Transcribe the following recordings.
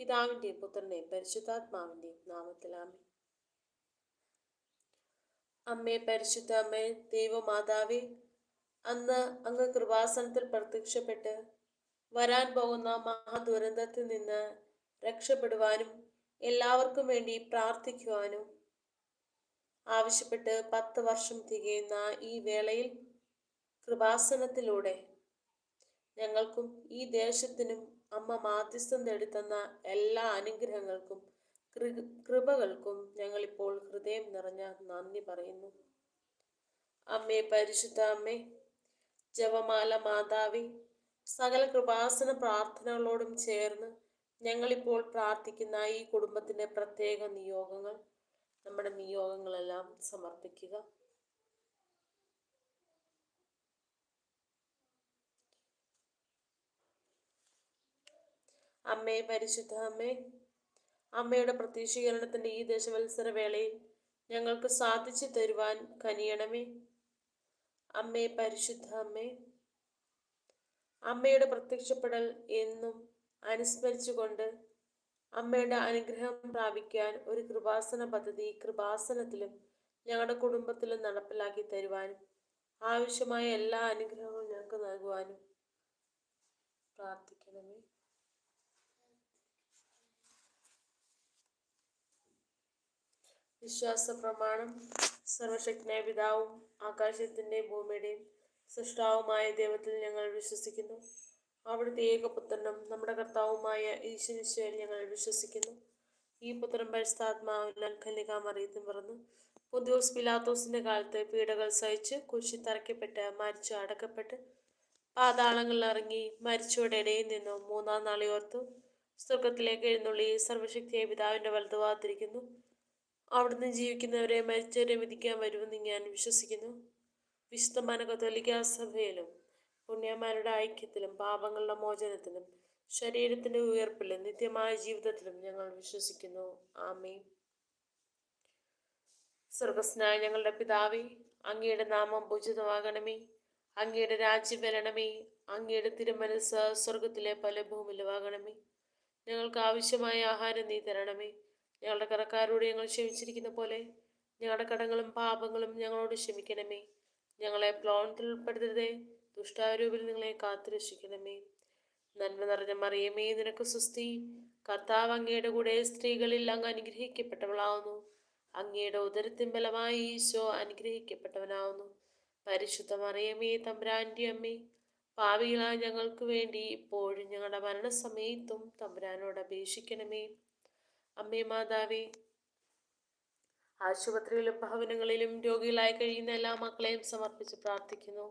പിതാവിന്റെയും പുത്രന്റെയും പരിശുദ്ധാത്മാവിന്റെയും നാമത്തിലാമേ അമ്മേ പരിശുദ്ധ അമ്മേ ദൈവമാതാവേ അന്ന് അങ്ങ് കൃപാസനത്തിൽ പ്രത്യക്ഷപ്പെട്ട് വരാൻ പോകുന്ന മഹാദുരന്തത്തിൽ നിന്ന് രക്ഷപ്പെടുവാനും എല്ലാവർക്കും വേണ്ടി പ്രാർത്ഥിക്കുവാനും ആവശ്യപ്പെട്ട് പത്ത് വർഷം തികയുന്ന ഈ വേളയിൽ കൃപാസനത്തിലൂടെ ഞങ്ങൾക്കും ഈ ദേശത്തിനും അമ്മ മാധ്യസ്ഥം നേടിത്തന്ന എല്ലാ അനുഗ്രഹങ്ങൾക്കും കൃപകൾക്കും ഞങ്ങളിപ്പോൾ ഹൃദയം നിറഞ്ഞ നന്ദി പറയുന്നു. അമ്മേ പരിശുദ്ധ അമ്മേ ജപമാല മാതാവി സകല കൃപാസന പ്രാർത്ഥനകളോടും ചേർന്ന് ഞങ്ങളിപ്പോൾ പ്രാർത്ഥിക്കുന്ന ഈ കുടുംബത്തിന്റെ പ്രത്യേക നിയോഗങ്ങൾ നമ്മുടെ നിയോഗങ്ങളെല്ലാം സമർപ്പിക്കുക. അമ്മേ പരിശുദ്ധ അമ്മേ അമ്മയുടെ പ്രത്യക്ഷീകരണത്തിന്റെ ഈ ദശവത്സര വേളയിൽ ഞങ്ങൾക്ക് സാധിച്ചു തരുവാൻ കനിയണമേ. അമ്മേ പരിശുദ്ധ അമ്മേ അമ്മയുടെ പ്രത്യക്ഷപ്പെടൽ എന്നും അനുസ്മരിച്ചുകൊണ്ട് അമ്മയുടെ അനുഗ്രഹം പ്രാപിക്കാൻ ഒരു കൃപാസന പദ്ധതി കൃപാസനത്തിലും ഞങ്ങളുടെ കുടുംബത്തിലും നടപ്പിലാക്കി തരുവാനും ആവശ്യമായ എല്ലാ അനുഗ്രഹങ്ങളും ഞങ്ങൾക്ക് നൽകുവാനും പ്രാർത്ഥിക്കണമേ. വിശ്വാസ പ്രമാണം സർവശക്തനായ പിതാവും ആകാശത്തിന്റെയും ഭൂമിയുടെയും സൃഷ്ടാവുമായ ദൈവത്തിൽ ഞങ്ങൾ വിശ്വസിക്കുന്നു. അവിടുത്തെ ഏകപുത്രനും നമ്മുടെ കർത്താവുമായ ഈശ്വരിശ്വരിൽ ഞങ്ങൾ വിശ്വസിക്കുന്നു. ഈ പുത്രൻ പരിസ്ഥാത്മാവിനാൽ കന്യകാമറിയത്തും പിറന്നു പുതിയോസ് പിലാത്തോസിന്റെ കാലത്ത് പീഡകൾ സഹിച്ച് കുരിശി തറയ്ക്കപ്പെട്ട് മരിച്ചു അടക്കപ്പെട്ട് പാതാളങ്ങളിൽ ഇറങ്ങി മരിച്ചവരുടെ ഇടയിൽ നിന്നും മൂന്നാം നാളെയോർത്തു സ്വർഗത്തിലേക്ക് എഴുന്നള്ളി സർവശക്തിയെ പിതാവിന്റെ വലതുവാതിരിക്കുന്നു അവിടുന്ന് ജീവിക്കുന്നവരെ മരിച്ചവരെ വിധിക്കാൻ വരുമെന്ന് ഞാൻ വിശ്വസിക്കുന്നു. വിശുദ്ധമാന മനകത്തോലിക്ക സഭയിലും പുണ്യമാരുടെ ഐക്യത്തിലും പാപങ്ങളുടെ മോചനത്തിലും ശരീരത്തിന്റെ ഉയർപ്പിലും നിത്യമായ ജീവിതത്തിലും ഞങ്ങൾ വിശ്വസിക്കുന്നു. ആമേ സ്വർഗസ്നായ ഞങ്ങളുടെ പിതാവി അങ്ങയുടെ നാമം പൂജിതമാകണമേ. അങ്ങയുടെ രാജ്യം വരണമേ. അങ്ങയുടെ തിരുമനസ് സ്വർഗത്തിലെ പല ഭൂമിലുമാകണമേ ഞങ്ങൾക്ക് ആവശ്യമായ ആഹാരം നീ തരണമേ. ഞങ്ങളുടെ കടക്കാരോട് ഞങ്ങൾ ക്ഷമിച്ചിരിക്കുന്ന പോലെ ഞങ്ങളുടെ കടങ്ങളും പാപങ്ങളും ഞങ്ങളോട് ക്ഷമിക്കണമേ. ഞങ്ങളെ പ്ലോണത്തിൽ ഉൾപ്പെടുത്തരുതേ ദുഷ്ടാരൂപിൽ നിങ്ങളെ കാത്തുരക്ഷിക്കണമേ. നന്മ നിറഞ്ഞ മറിയമേ നിനക്ക് സുസ്തി കർത്താവ് അങ്ങയുടെ കൂടെ സ്ത്രീകളിൽ അങ്ങ് അനുഗ്രഹിക്കപ്പെട്ടവളാവുന്നു. അങ്ങയുടെ ഉദരത്തിൻ ബലമായി ഈശോ അനുഗ്രഹിക്കപ്പെട്ടവനാവുന്നു. പരിശുദ്ധ മറിയമേ തമ്പുരാന്റെ അമ്മേ പാവികളായ ഞങ്ങൾക്ക് വേണ്ടി ഇപ്പോഴും ഞങ്ങളുടെ മരണസമയത്തും തമ്പുരാനോട് അപേക്ഷിക്കണമേ. അമ്മേ മാതാവേ ആശുപത്രിയിലും ഭവനങ്ങളിലും രോഗികളായി കഴിയുന്ന എല്ലാ മക്കളെയും സമർപ്പിച്ച് പ്രാർത്ഥിക്കുന്നു.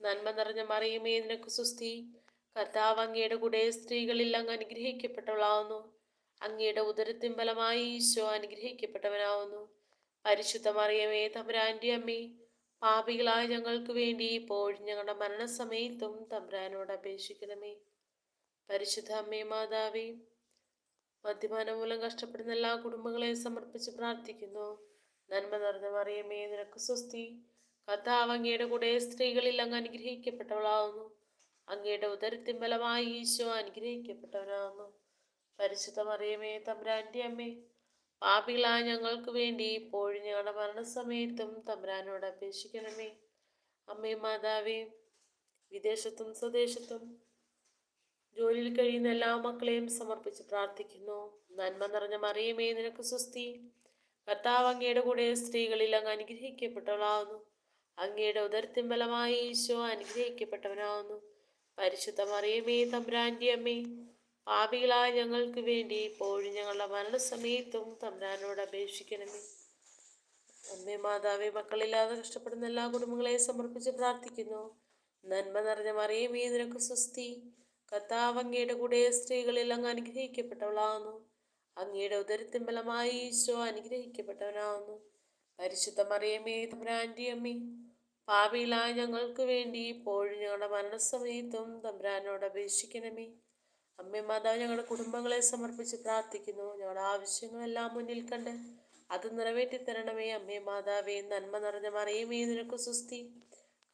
നന്മ നിറഞ്ഞ മറിയുമേ നിനക്ക് സുസ്ഥി കർത്താവ് അങ്ങയുടെ കൂടെ സ്ത്രീകളിൽ അങ്ങ് അനുഗ്രഹിക്കപ്പെട്ടവളാവുന്നു. അങ്ങയുടെ ഉദരത്തിൻ ബലമായി ഈശോ അനുഗ്രഹിക്കപ്പെട്ടവനാവുന്നു. പരിശുദ്ധ മറിയമേ തമ്പുരാന്റെ അമ്മേ പാപികളായ ഞങ്ങൾക്ക് വേണ്ടി ഇപ്പോഴും ഞങ്ങളുടെ മരണസമയത്തും തമ്പുരാനോട് അപേക്ഷിക്കണമേ. പരിശുദ്ധ അമ്മേ മാതാവേ മദ്യപാനം മൂലം കഷ്ടപ്പെടുന്ന എല്ലാ കുടുംബങ്ങളെയും സമർപ്പിച്ച് പ്രാർത്ഥിക്കുന്നു. നന്മ നിറഞ്ഞ മറിയമേ നിനക്ക് സ്വസ്തി. കഥാവ് അങ്ങയുടെ കൂടെ സ്ത്രീകളിൽ അങ്ങ് അനുഗ്രഹിക്കപ്പെട്ടവളാകുന്നു അങ്ങയുടെ ഉദരത്തിൻ ബലമായി ഈശോ അനുഗ്രഹിക്കപ്പെട്ടവനാകുന്നു പരിശുദ്ധ മറിയമേ തമ്പ്രാന്റെ അമ്മേ പാപികളായ ഞങ്ങൾക്ക് വേണ്ടി ഇപ്പോഴും ഞങ്ങളുടെ മരണസമയത്തും തമ്പ്രാനോട് അപേക്ഷിക്കണമേ. അമ്മേ മാതാവേ വിദേശത്തും സ്വദേശത്തും ജോലിയിൽ കഴിയുന്ന എല്ലാ മക്കളെയും സമർപ്പിച്ച് പ്രാർത്ഥിക്കുന്നു. നന്മ നിറഞ്ഞ മറിയമേ നിനക്ക് സുസ്തി കർത്താവ് അങ്ങയുടെ കൂടെ സ്ത്രീകളിൽ അങ്ങ് അനുഗ്രഹിക്കപ്പെട്ടവളാവുന്നു. അങ്ങയുടെ ഉദരത്തിൻ ബലമായി ഈശോ അനുഗ്രഹിക്കപ്പെട്ടവനാവുന്നു. പരിശുദ്ധ മറിയമേ തമ്പ്രാന്റെ അമ്മേ പാപികളായ ഞങ്ങൾക്ക് വേണ്ടി ഇപ്പോഴും ഞങ്ങളുടെ മരണസമയത്തും തമ്പ്രാനോട് അപേക്ഷിക്കണമേ. അമ്മേ മാതാവേ മക്കളില്ലാതെ കഷ്ടപ്പെടുന്ന എല്ലാ കുടുംബങ്ങളെയും സമർപ്പിച്ച് പ്രാർത്ഥിക്കുന്നു. നന്മ നിറഞ്ഞ മറിയമേ നിനക്ക് സുസ്തി കർത്താവ് അങ്ങയുടെ കൂടെ സ്ത്രീകളിൽ അങ്ങ് അനുഗ്രഹിക്കപ്പെട്ടവളാകുന്നു അങ്ങയുടെ ഉദരത്തിൻ ബലമായി ഈശോ അനുഗ്രഹിക്കപ്പെട്ടവനാവുന്നു. പരിശുദ്ധ മറിയമേ തമ്പ്രാന്റെ അമ്മേ ഭാവിയിലായ ഞങ്ങൾക്ക് വേണ്ടി ഇപ്പോഴും ഞങ്ങളുടെ മരണസമയത്തും തമ്പ്രാനോട് അപേക്ഷിക്കണമേ. അമ്മേ മാതാവ് ഞങ്ങളുടെ കുടുംബങ്ങളെ സമർപ്പിച്ച് പ്രാർത്ഥിക്കുന്നു. ഞങ്ങളുടെ ആവശ്യങ്ങളെല്ലാം മുന്നിൽ കണ്ട് അത് നിറവേറ്റി തരണമേ അമ്മേ മാതാവേ നന്മ നിറഞ്ഞ മറിയമേ നിനക്ക് സുസ്തി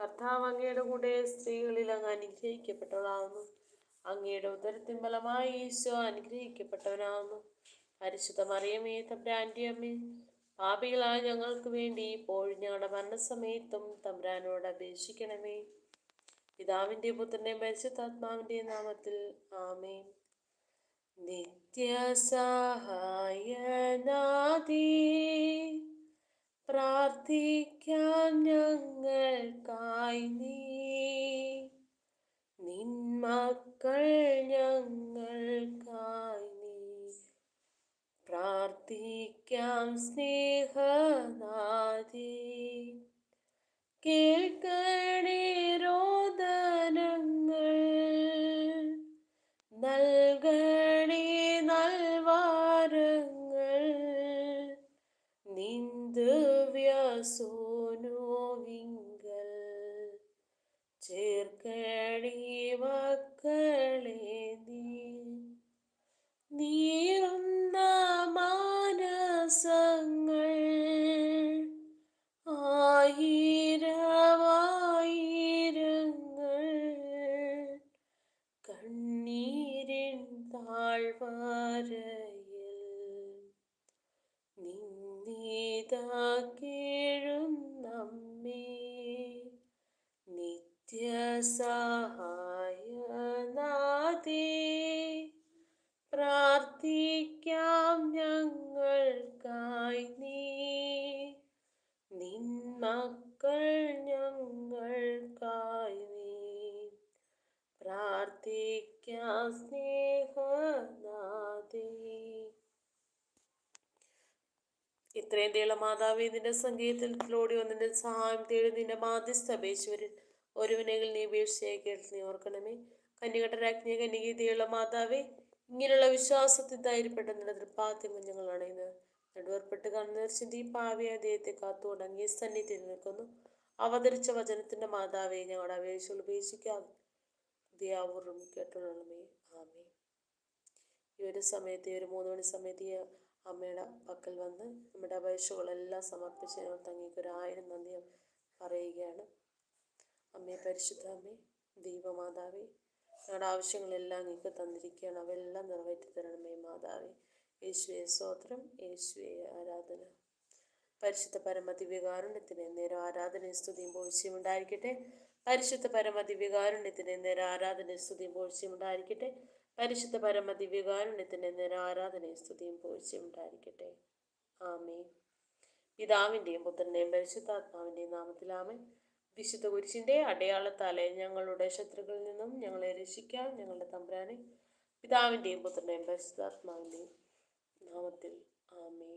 കർത്താവ് അങ്ങയുടെ കൂടെ സ്ത്രീകളിൽ അങ്ങ് അനുഗ്രഹിക്കപ്പെട്ടവളാവുന്നു. അങ്ങയുടെ ഉദരത്തിൻ ബലമായി ഈശോ അനുഗ്രഹിക്കപ്പെട്ടവനാകുന്നു പരിശുദ്ധ മറിയമേ തമ്പ്രാന്റെ അമ്മേ പാപികളായ ഞങ്ങൾക്ക് വേണ്ടി ഇപ്പോഴും ഞങ്ങളുടെ മരണസമയത്തും തമ്പ്രാനോട് അപേക്ഷിക്കണമേ. പിതാവിന്റെ പുത്രന്റെ പരിശുദ്ധാത്മാവിന്റെ നാമത്തിൽ ആമേ നിത്യസഹായനാദി പ്രാർത്ഥിക്കാൻ കേൾക്കണേ രോദനങ്ങൾ. നൽകണേ നീ. നീറുന്ന നിന്നീതാ കീഴും തേള മാതാവ് ഇതിന്റെ സംഗീതത്തിലൂടെ ഒന്നിന്റെ സഹായം തേടി നിന്റെ മാധ്യസ്ഥ അപേക്ഷവരിൽ ഒരുവിനെങ്കിൽ നീ വീഴ്ചയെ കേട്ട് നീ ഓർക്കണമേ. കന്യകട്ടരാജ്ഞിയ കന്യകീതയുള്ള മാതാവേ ഇങ്ങനെയുള്ള വിശ്വാസത്തിൽ ധൈര്യപ്പെട്ട നിന്റെ തൃപ്പാദ്യം കുഞ്ഞുങ്ങളാണ് ഇന്ന് നടുവർപ്പെട്ട് കാണുന്ന ഈ പാവിയ ദൈവത്തെ കാത്തുകൊണ്ട് അങ്ങേ സന്നിധി നിൽക്കുന്നു. അവതരിച്ച വചനത്തിന്റെ മാതാവെ ഞങ്ങളുടെ അപേക്ഷകൾ ഉപേക്ഷിക്കാതെ ദയാപൂർവം കേട്ടോളണമേ ആമേ ഈ ഒരു സമയത്ത് ഈ ഒരു മൂന്ന് മണി സമയത്ത് അമ്മയുടെ പക്കൽ വന്ന് നമ്മുടെ അപേക്ഷകളെല്ലാം സമർപ്പിച്ചതിനോട് തങ്ങിക്ക് ഒരു ആയിരം നന്ദി പറയുകയാണ്. അമ്മയെ പരിശുദ്ധ അമ്മേ ദൈവമാതാവേ ഞങ്ങളുടെ ആവശ്യങ്ങളെല്ലാം നിങ്ങൾക്ക് തന്നിരിക്കുകയാണ്. അവയെല്ലാം നിറവേറ്റി തരണമേ മാതാവേ. യേശുവെ സ്തോത്രം യേശുവെ ആരാധന. പരിശുദ്ധ പരമദിവ്യകാരുണ്യത്തിന് നേരം ആരാധന സ്തുതിയും പോഴ്ചയും ഉണ്ടായിരിക്കട്ടെ. പരിശുദ്ധ പരമദിവ്യകാരുണ്യത്തിന് നേരം ആരാധന സ്തുതിയും പോഴ്ചയും ഉണ്ടായിരിക്കട്ടെ. പരിശുദ്ധ പരമ ദിവ്യകാരുണ്യത്തിന്റെ നിരാരാധനയും സ്തുതിയും പോഴ്ചയും ഉണ്ടായിരിക്കട്ടെ. ആമേ പിതാവിന്റെയും പുത്രന്റെയും പരിശുദ്ധാത്മാവിന്റെയും നാമത്തിലാമേ വിശുദ്ധ കുരിശിന്റെ അടയാളത്താലെ ഞങ്ങളുടെ ശത്രുക്കളിൽ നിന്നും ഞങ്ങളെ രക്ഷിക്കാൻ ഞങ്ങളുടെ തമ്പുരാനെ പിതാവിന്റെയും പുത്രന്റെയും പരിശുദ്ധാത്മാവിന്റെയും നാമത്തിൽ ആമേ